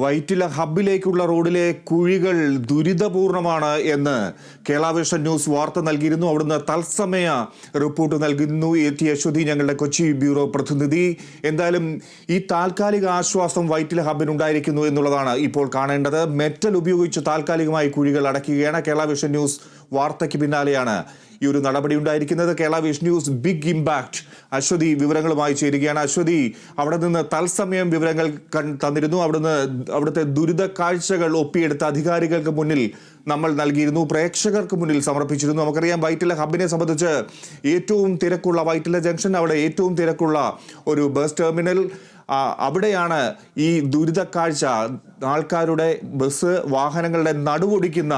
വൈറ്റില ഹബ്ബിലേക്കുള്ള റോഡിലെ കുഴികൾ ദുരിതപൂർണമാണ് എന്ന് കേരള വിഷൻ ന്യൂസ് വാർത്ത നൽകിയിരുന്നു. അവിടുന്ന് തത്സമയ റിപ്പോർട്ട് നൽകുന്നു. എത്തിയ അശ്വതി ഞങ്ങളുടെ കൊച്ചി ബ്യൂറോ പ്രതിനിധി. എന്തായാലും ഈ താൽക്കാലിക ആശ്വാസം വൈറ്റില ഹബ്ബിനുണ്ടായിരിക്കുന്നു എന്നുള്ളതാണ് ഇപ്പോൾ കാണേണ്ടത്. മെറ്റൽ ഉപയോഗിച്ച് താൽക്കാലികമായി കുഴികൾ അടയ്ക്കുകയാണ് കേരള വിഷൻ ന്യൂസ് വാർത്തയ്ക്ക് പിന്നാലെയാണ് ഈ ഒരു നടപടി ഉണ്ടായിരിക്കുന്നത്. Kerala vision news big impact. Ashwathi വിവരങ്ങളുമായി ചേരുകയാണ്. അശ്വതി അവിടെ നിന്ന് തത്സമയം വിവരങ്ങൾ തന്നിരുന്നു. അവിടുന്ന് അവിടുത്തെ ദുരിത കാഴ്ചകൾ ഒപ്പിയെടുത്ത അധികാരികൾക്ക് മുന്നിൽ നമ്മൾ നൽകിയിരുന്നു. പ്രേക്ഷകർക്ക് മുന്നിൽ സമർപ്പിച്ചിരുന്നു. നമുക്കറിയാം വൈറ്റില ഹബിനെ സംബന്ധിച്ച് ഏറ്റവും തിരക്കുള്ള വൈറ്റില ജംഗ്ഷൻ അവിടെ ഏറ്റവും തിരക്കുള്ള ഒരു ബസ് ടെർമിനൽ. അവിടെയാണ് ഈ ദുരിത കാഴ്ച. ആൾക്കാരുടെ ബസ് വാഹനങ്ങളുടെ നടുവൊടിക്കുന്ന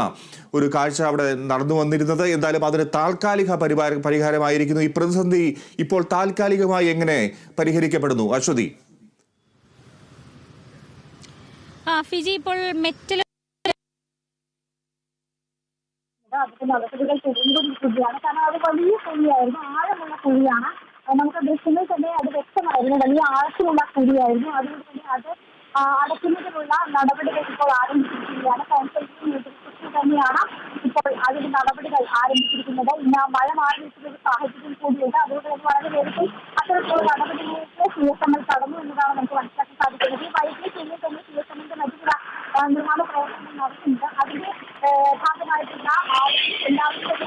ഒരു കാഴ്ച അവിടെ നടന്നു വന്നിരുന്നത്. എന്തായാലും അതിന് താൽക്കാലിക പരിഹാര പരിഹാരമായിരിക്കുന്നു. ഈ പ്രതിസന്ധി ഇപ്പോൾ താൽക്കാലികമായി എങ്ങനെ പരിഹരിക്കപ്പെടുന്നു? അശ്വതി. ആ ഫിജി ഇപ്പോൾ മെറ്റൽ അതിന്റെ നടപടികൾ തുടർന്നുകൊണ്ടിരിക്കുകയാണ് കാരണം അത് വലിയ കുഴിയായിരുന്നു ആഴമുള്ള കുഴിയാണ് നമുക്ക് ദൃശ്യങ്ങളിൽ തന്നെ അത് വ്യക്തമായിരുന്നു വലിയ ആഴത്തിലുള്ള കുഴിയായിരുന്നു അതുകൊണ്ട് തന്നെ അത് അടയ്ക്കുന്നതിനുള്ള നടപടികൾ ഇപ്പോൾ ആരംഭിച്ചിരിക്കുകയാണ്. കൗൺസിലിന്റെ നേതൃത്വത്തിൽ തന്നെയാണ് ഇപ്പോൾ ആരംഭിച്ചിരിക്കുന്നത്. ഇന്ന് മഴ മാറി ഒരു സാഹചര്യം കൂടിയുണ്ട്. അതുകൊണ്ട് തന്നെ വളരെ വേഗത്തിൽ അത്തരത്തിലുള്ള നടപടികളിലേക്ക് സി എസ് എം എൽ കടന്നു എന്നതാണ് നമുക്ക് മനസ്സിലാക്കാൻ സാധിക്കുന്നത്. ഈ വൈകിട്ട് ചെയ്യുന്ന തന്നെ സി എസ് എമ്മിന്റെ മറ്റുള്ള ചില നിർമ്മാണ പ്രവർത്തനങ്ങൾ നടത്തുന്നുണ്ട് അതിന്റെ ഭാഗമായിട്ടുള്ള എല്ലാവരുടെയും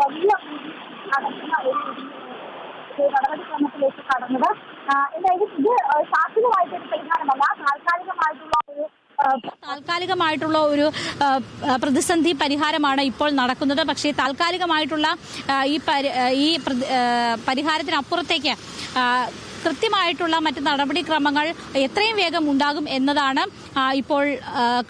വലിയ രീതി നടത്തുന്ന ഒരു ഒരു നടപടിക്രമത്തിലേക്ക് കടന്നത്. എന്തായാലും ഇത് ഏ, ശാശ്വതമായിട്ടൊരു പരിഹാരമല്ല. താൽക്കാലികമായിട്ടുള്ള ഒരു താൽക്കാലികമായിട്ടുള്ള ഒരു പ്രതിസന്ധി പരിഹാരമാണ് ഇപ്പോൾ നടക്കുന്നത്. പക്ഷേ താൽക്കാലികമായിട്ടുള്ള ഈ ഈ പരിഹാരത്തിനപ്പുറത്തേക്ക് കൃത്യമായിട്ടുള്ള മറ്റ് നടപടിക്രമങ്ങൾ എത്രയും വേഗം ഉണ്ടാകും എന്നതാണ് ഇപ്പോൾ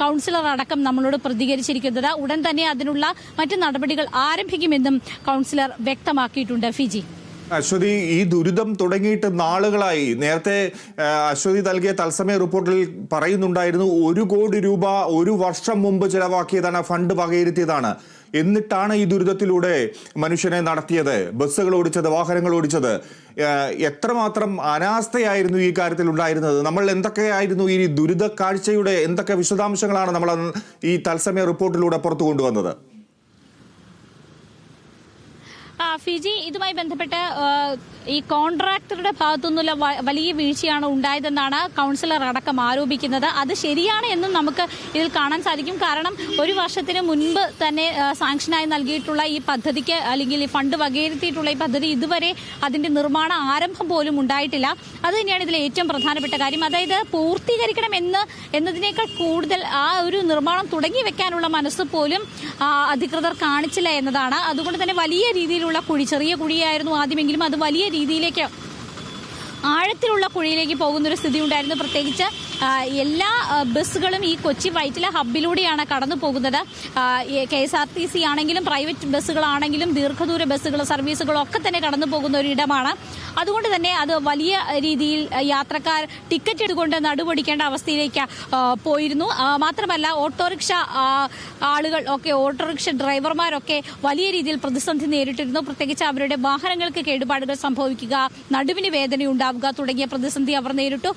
കൗൺസിലർ അടക്കം നമ്മളോട് പ്രതികരിച്ചിരിക്കുന്നത്. ഉടൻ തന്നെ അതിനുള്ള മറ്റ് നടപടികൾ ആരംഭിക്കുമെന്നും കൗൺസിലർ വ്യക്തമാക്കിയിട്ടുണ്ട്. ഫിജി. അശ്വതി ഈ ദുരിതം തുടങ്ങിയിട്ട് നാളുകളായി. നേരത്തെ അശ്വതി നൽകിയ തത്സമയ റിപ്പോർട്ടിൽ പറയുന്നുണ്ടായിരുന്നു ഒരു കോടി രൂപ ഒരു വർഷം മുമ്പ് ചിലവാക്കിയതാണ് ഫണ്ട് വകയിരുത്തിയതാണ്. എന്നിട്ടാണ് ഈ ദുരിതത്തിലൂടെ മനുഷ്യനെ നടത്തിയത് ബസ്സുകൾ ഓടിച്ചത് വാഹനങ്ങൾ ഓടിച്ചത്. എത്രമാത്രം അനാസ്ഥയായിരുന്നു ഈ കാര്യത്തിൽ ഉണ്ടായിരുന്നത്? നമ്മൾ എന്തൊക്കെയായിരുന്നു ഈ ദുരിത കാഴ്ചയുടെ എന്തൊക്കെ വിശദാംശങ്ങളാണ് നമ്മൾ ഈ തത്സമയ റിപ്പോർട്ടിലൂടെ പുറത്തു കൊണ്ടുവന്നത്? ഫിജി ഇതുമായി ബന്ധപ്പെട്ട് ഈ കോൺട്രാക്ടറുടെ ഭാഗത്തുനിന്നുള്ള വലിയ വീഴ്ചയാണ് ഉണ്ടായതെന്നാണ് കൗൺസിലർ അടക്കം ആരോപിക്കുന്നത്. അത് ശരിയാണ് എന്നും നമുക്ക് ഇതിൽ കാണാൻ സാധിക്കും. കാരണം ഒരു വർഷത്തിന് മുൻപ് തന്നെ സാങ്ഷനായി നൽകിയിട്ടുള്ള ഈ പദ്ധതിക്ക് അല്ലെങ്കിൽ ഈ ഫണ്ട് വകയിരുത്തിയിട്ടുള്ള ഈ പദ്ധതി ഇതുവരെ അതിന്റെ നിർമ്മാണ ആരംഭം പോലും ഉണ്ടായിട്ടില്ല. അത് തന്നെയാണ് ഇതിലെ ഏറ്റവും പ്രധാനപ്പെട്ട കാര്യം. അതായത് പൂർത്തീകരിക്കണം എന്ന് എന്നതിനേക്കാൾ കൂടുതൽ ആ ഒരു നിർമ്മാണം തുടങ്ങി വെക്കാനുള്ള മനസ്സ് പോലും അധികൃതർ കാണിച്ചില്ല എന്നതാണ്. അതുകൊണ്ട് തന്നെ വലിയ രീതിയിലുള്ള കുഴി ചെറിയ കുഴിയായിരുന്നു ആദ്യമെങ്കിലും അത് വലിയ രീതിയിലേക്ക് ആഴത്തിലുള്ള കുഴിയിലേക്ക് പോകുന്നൊരു സ്ഥിതി ഉണ്ടായിരുന്നു പ്രത്യേകിച്ച് എല്ലാ ബസ്സുകളും ഈ കൊച്ചി വൈറ്റില ഹബ്ബിലൂടെയാണ് കടന്നു പോകുന്നത്. K S R T C ആണെങ്കിലും പ്രൈവറ്റ് ബസ്സുകളാണെങ്കിലും ദീർഘദൂര ബസ്സുകൾ സർവീസുകളും ഒക്കെ തന്നെ കടന്നു പോകുന്ന ഒരു ഇടമാണ്. അതുകൊണ്ട് തന്നെ അത് വലിയ രീതിയിൽ യാത്രക്കാർ ടിക്കറ്റ് എടുത്തുകൊണ്ട് നടുപൊടിക്കേണ്ട അവസ്ഥയിലേക്ക് പോയിരുന്നു. മാത്രമല്ല ഓട്ടോറിക്ഷ ആളുകൾ ഒക്കെ ഓട്ടോറിക്ഷ ഡ്രൈവർമാരൊക്കെ വലിയ രീതിയിൽ പ്രതിസന്ധി നേരിട്ടിരുന്നു. പ്രത്യേകിച്ച് അവരുടെ വാഹനങ്ങൾക്ക് കേടുപാടുകൾ സംഭവിക്കുക നടുവിന് വേദന ഉണ്ടാവുക തുടങ്ങിയ പ്രതിസന്ധി അവർ നേരിട്ടു.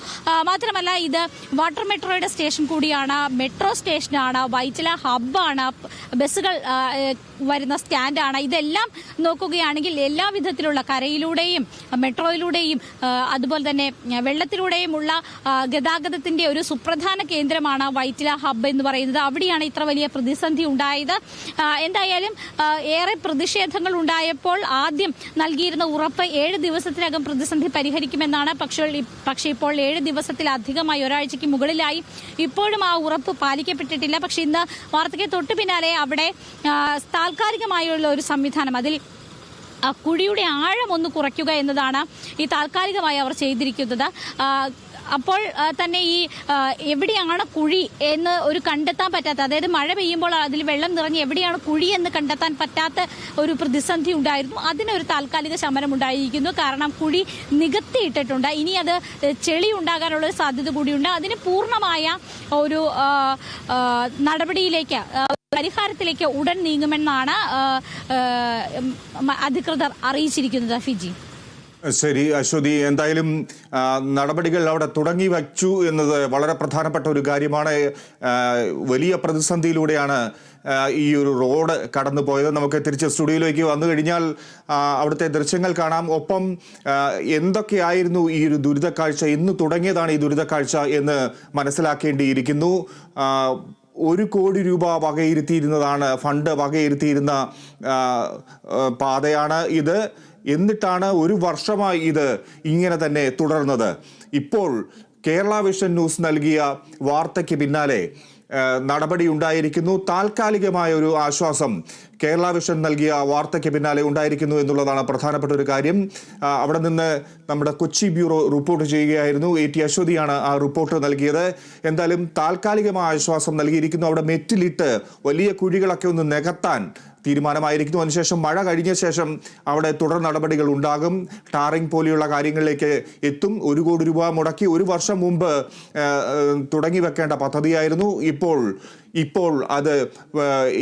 മാത്രമല്ല ഇത് വാട്ടർ മെട്രോയുടെ സ്റ്റേഷൻ കൂടിയാണ്. മെട്രോ സ്റ്റേഷനാണ്. വൈറ്റില ഹബ്ബാണ്. ബസ്സുകൾ വരുന്ന സ്റ്റാൻഡാണ്. ഇതെല്ലാം നോക്കുകയാണെങ്കിൽ എല്ലാ വിധത്തിലുള്ള കരയിലൂടെയും മെട്രോയിലൂടെയും അതുപോലെ തന്നെ വെള്ളത്തിലൂടെയുമുള്ള ഗതാഗതത്തിന്റെ ഒരു സുപ്രധാന കേന്ദ്രമാണ് വൈറ്റില ഹബ്ബ് എന്ന് പറയുന്നത്. അവിടെയാണ് ഇത്ര വലിയ പ്രതിസന്ധി ഉണ്ടായത്. എന്തായാലും ഏറെ പ്രതിഷേധങ്ങൾ ഉണ്ടായപ്പോൾ ആദ്യം നൽകിയിരുന്ന ഉറപ്പ് ഏഴ് ദിവസത്തിനകം പ്രതിസന്ധി പരിഹരിക്കുമെന്നാണ്. പക്ഷേ പക്ഷേ ഇപ്പോൾ ഏഴ് ദിവസത്തിലധികമായി ഒരാഴ്ചയ്ക്ക് മുകളിലായി. ഇപ്പോഴും ആ ഉറപ്പ് പാലിക്കപ്പെട്ടിട്ടില്ല. പക്ഷേ ഇന്ന് വാർത്തയ്ക്ക് തൊട്ട് പിന്നാലെ അവിടെ താൽക്കാലികമായുള്ള ഒരു സംവിധാനം അതിൽ കുഴിയുടെ ആഴം ഒന്ന് കുറയ്ക്കുക എന്നതാണ് ഈ താൽക്കാലികമായി അവർ ചെയ്തിരിക്കുന്നത്. അപ്പോൾ തന്നെ ഈ എവിടെയാണ് കുഴി എന്ന് ഒരു കണ്ടെത്താൻ പറ്റാത്ത അതായത് മഴ പെയ്യുമ്പോൾ അതിൽ വെള്ളം നിറഞ്ഞ് എവിടെയാണ് കുഴി എന്ന് കണ്ടെത്താൻ പറ്റാത്ത ഒരു പ്രതിസന്ധി ഉണ്ടായിരുന്നു. അതിനൊരു താൽക്കാലിക ശമനം ഉണ്ടായിരിക്കുന്നു. കാരണം കുഴി നികത്തിയിട്ടിട്ടുണ്ട്. ഇനി അത് ചെളി ഉണ്ടാകാനുള്ള ഒരു സാധ്യത കൂടിയുണ്ട്. അതിന് പൂർണമായ ഒരു നടപടിയിലേക്ക് പരിഹാരത്തിലേക്ക് ഉടൻ നീങ്ങുമെന്നാണ് അധികൃതർ അറിയിച്ചിരിക്കുന്നത്. ഫിജി. ശരി അശ്വതി. എന്തായാലും നടപടികൾ അവിടെ തുടങ്ങി വച്ചു എന്നത് വളരെ പ്രധാനപ്പെട്ട ഒരു കാര്യമാണ്. വലിയ പ്രതിസന്ധിയിലൂടെയാണ് ഈ ഒരു റോഡ് കടന്നു പോയത് നമുക്ക് തിരിച്ച് സ്റ്റുഡിയോയിലേക്ക് വന്നു കഴിഞ്ഞാൽ അവിടുത്തെ ദൃശ്യങ്ങൾ കാണാം. ഒപ്പം എന്തൊക്കെയായിരുന്നു ഈ ഒരു ദുരിതക്കാഴ്ച? ഇന്ന് തുടങ്ങിയതാണ് ഈ ദുരിതക്കാഴ്ച എന്ന് മനസ്സിലാക്കേണ്ടിയിരിക്കുന്നു. ഒരു കോടി രൂപ വകയിരുത്തിയിരുന്നതാണ് ഫണ്ട് വകയിരുത്തിയിരുന്ന പാതയാണ് ഇത്. എന്നിട്ടാണ് ഒരു വർഷമായി ഇത് ഇങ്ങനെ തന്നെ തുടർന്നത്. ഇപ്പോൾ കേരള വിഷൻ ന്യൂസ് നൽകിയ വാർത്തയ്ക്ക് പിന്നാലെ നടപടി ഉണ്ടായിരിക്കുന്നു. താൽക്കാലികമായ ഒരു ആശ്വാസം കേരള വിഷൻ നൽകിയ വാർത്തയ്ക്ക് പിന്നാലെ ഉണ്ടായിരിക്കുന്നു എന്നുള്ളതാണ് പ്രധാനപ്പെട്ട ഒരു കാര്യം. അവിടെ നിന്ന് നമ്മുടെ കൊച്ചി ബ്യൂറോ റിപ്പോർട്ട് ചെയ്യുകയായിരുന്നു. എ. ടി. അശ്വതിയാണ് ആ റിപ്പോർട്ട് നൽകിയത്. എന്തായാലും താൽക്കാലികമായ ആശ്വാസം നൽകിയിരിക്കുന്നു. അവിടെ മെറ്റിലിട്ട് വലിയ കുഴികളൊക്കെ ഒന്ന് നികത്താൻ തീരുമാനമായിരിക്കുന്നു. അതിനുശേഷം മഴ കഴിഞ്ഞ ശേഷം അവിടെ തുടർ നടപടികൾ ഉണ്ടാകും. ടാറിംഗ് പോലെയുള്ള കാര്യങ്ങളിലേക്ക് എത്തും. ഒരു കോടി രൂപ മുടക്കി ഒരു വർഷം മുമ്പ് തുടങ്ങി വെക്കേണ്ട പദ്ധതിയായിരുന്നു. ഇപ്പോൾ ഇപ്പോൾ അത്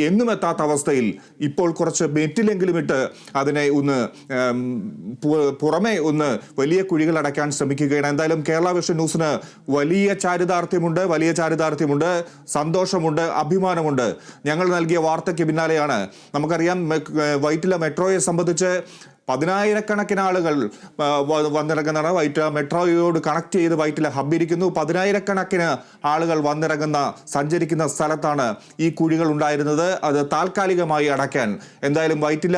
എങ്ങും എത്താത്ത അവസ്ഥയിൽ ഇപ്പോൾ കുറച്ച് മെറ്റിലെങ്കിലും ഇട്ട് അതിനെ ഒന്ന് പുറമേ ഒന്ന് വലിയ കുഴികൾ അടയ്ക്കാൻ ശ്രമിക്കുകയാണ്. എന്തായാലും കേരള വിഷൻ ന്യൂസിന് വലിയ ചാരിതാർത്ഥ്യമുണ്ട് വലിയ ചാരിതാർത്ഥ്യമുണ്ട് സന്തോഷമുണ്ട് അഭിമാനമുണ്ട്. ഞങ്ങൾ നൽകിയ വാർത്തയ്ക്ക് പിന്നാലെയാണ്. നമുക്കറിയാം വൈറ്റില മെട്രോയെ സംബന്ധിച്ച് പതിനായിരക്കണക്കിന് ആളുകൾ വന്നിറങ്ങുന്ന വൈറ്റ് മെട്രോയോട് കണക്ട് ചെയ്ത് വൈറ്റിലെ ഹബ് ഇരിക്കുന്നു പതിനായിരക്കണക്കിന് ആളുകൾ വന്നിറങ്ങുന്ന സഞ്ചരിക്കുന്ന സ്ഥലത്താണ് ഈ കുഴികൾ ഉണ്ടായിരുന്നത്. അത് താൽക്കാലികമായി അടയ്ക്കാൻ. എന്തായാലും വൈറ്റില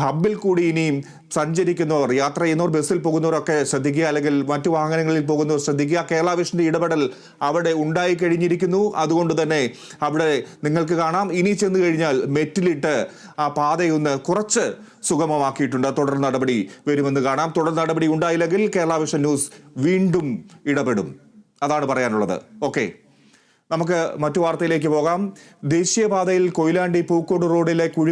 ഹബിൽ കൂടി ഇനിയും സഞ്ചരിക്കുന്നവർ യാത്ര ചെയ്യുന്നവർ ബസ്സിൽ പോകുന്നവരൊക്കെ ശ്രദ്ധിക്കുക അല്ലെങ്കിൽ മറ്റു വാഹനങ്ങളിൽ പോകുന്നവർ ശ്രദ്ധിക്കുക. കേരള വിഷന്റെ ഇടപെടൽ അവിടെ ഉണ്ടായി കഴിഞ്ഞിരിക്കുന്നു. അതുകൊണ്ട് തന്നെ അവിടെ നിങ്ങൾക്ക് കാണാം. ഇനി ചെന്ന് കഴിഞ്ഞാൽ മെറ്റിലിട്ട് ആ പാതയൊന്ന് കുറച്ച് സുഗമമാക്കിയിട്ടുണ്ട്. തുടർ നടപടി വരുമെന്ന് കാണാം. തുടർ നടപടി ഉണ്ടായില്ലെങ്കിൽ കേരള വിഷൻ ന്യൂസ് വീണ്ടും ഇടപെടും. അതാണ് പറയാനുള്ളത്. ഓക്കെ. നമുക്ക് മറ്റു വാർത്തയിലേക്ക് പോകാം. ദേശീയപാതയിൽ കൊയിലാണ്ടി പൂക്കോട് റോഡിലെ കുഴി